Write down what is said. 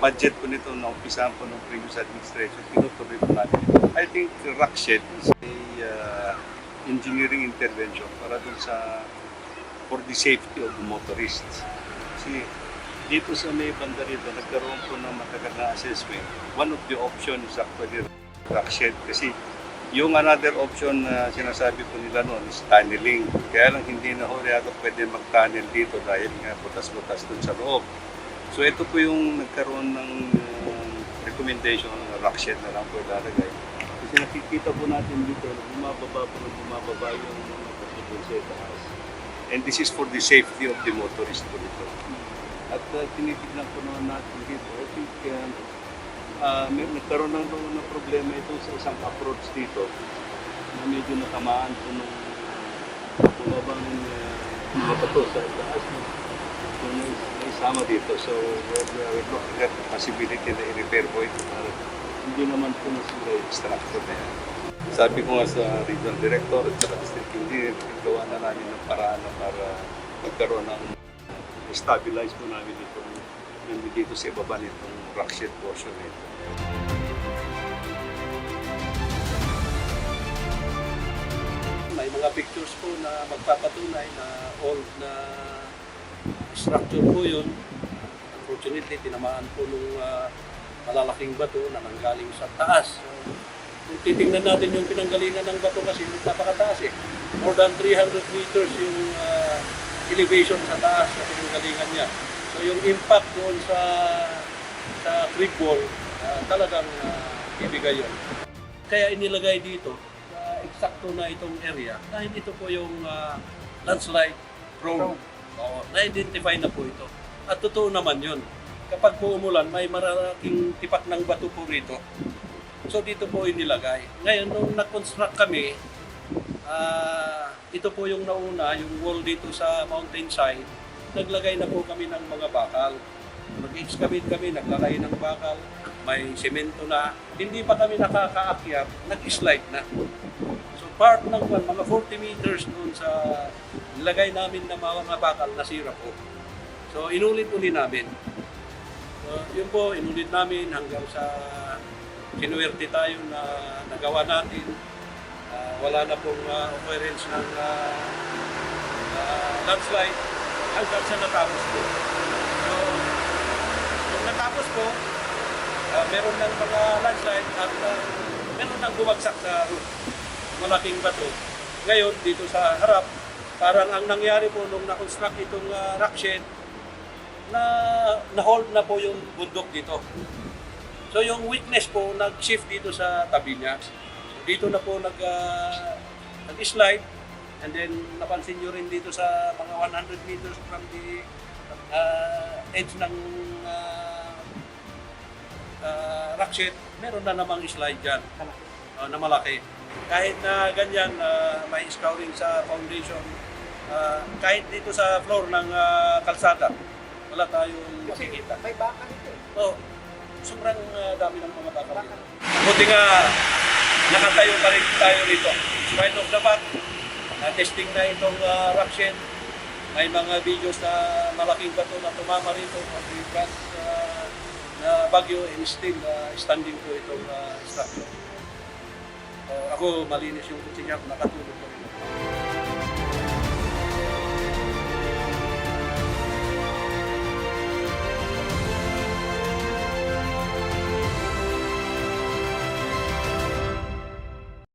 budget po nito na umpisahan po ng previous administration, tinutuloy po natin. I think rock shed is a uh, engineering intervention para dun sa for the safety of the motorists. Kasi dito sa may banda rito, nagkaroon po ng matagal na assessment. One of the options is actually rock shed kasi yung another option na sinasabi po nila noon is tunneling. Kaya lang hindi na ho pwede mag-tunnel dito dahil nga butas-butas dun sa loob. So ito po yung nagkaroon ng uh, recommendation na rock shed na lang po ilalagay. Kasi nakikita po natin dito na bumababa po na bumababa yung mga pasobon sa itaas. And this is for the safety of the motorist po dito. At uh, tinitignan po naman natin dito, I think uh, uh, may, nagkaroon ng, ng problema ito sa isang approach dito na medyo natamaan po nung bumabang uh, mga bato sa itaas. No? So, may, may sama dito. So, we're, we're looking at the possibility na i-repair po ito para hindi naman po nasira yung structure na yan. Sabi ko nga sa regional director at sa district engineer, gawa na namin ng paraan para magkaroon ng stabilize po namin ito dito sa ibaba nitong rock shed portion na ito. May mga pictures po na magpapatunay na old na structure po yun. Unfortunately, tinamaan po nung ah, malalaking bato na nanggaling sa taas. Kung titingnan natin yung pinanggalingan ng bato kasi napakataas eh. More than 300 meters yung ah, elevation sa taas na pinanggalingan niya. So yung impact doon sa sa creek wall, ah, talagang uh, ibigay yun. Kaya inilagay dito, uh, eksakto na itong area, dahil ito po yung ah, landslide prone. Oo, na-identify na po ito. At totoo naman yun. Kapag po umulan, may maraking tipak ng bato po rito. So dito po inilagay. Ngayon, nung nag-construct kami, ah, ito po yung nauna, yung wall dito sa mountainside, naglagay na po kami ng mga bakal. Nag-excavate kami, naglagay ng bakal, may semento na. Hindi pa kami nakakaakyat, nag-slide na. So part ng one, mga 40 meters doon sa lagay namin ng mga bakal, nasira po. So inulit-uli namin. So, yun po, inulit namin hanggang sa sinuwerte tayo na nagawa natin. Ah, wala na pong uh, occurrence ng ah, ah, landslide hanggang sa natapos po. So, nung natapos po, ah, meron ng mga landslide at ah, meron ng bumagsak sa roof. Malaking bato. Ngayon, dito sa harap, parang ang nangyari po nung na-construct itong ah, rock shed, na na-hold na po yung bundok dito. So yung weakness po nag-shift dito sa tabi niya. Dito na po nag ah, nag-slide and then napansin nyo rin dito sa mga 100 meters from the ah, edge ng uh, rock shed, meron na namang slide dyan ah, na malaki. Kahit na ganyan, ah, may scouring sa foundation, ah, kahit dito sa floor ng ah, kalsada, wala tayong makikita. May baka nito. Oh, sobrang uh, dami ng mga baka dito. Buti nga, nakatayo pa rin tayo rito. Spite of the fact, na testing na itong uh, rock shed. May mga videos na malaking bato na tumama rito at gas uh, na bagyo and still uh, standing po itong uh, structure ako malinis yung kutsilya ko, nakatulog pa rin ako.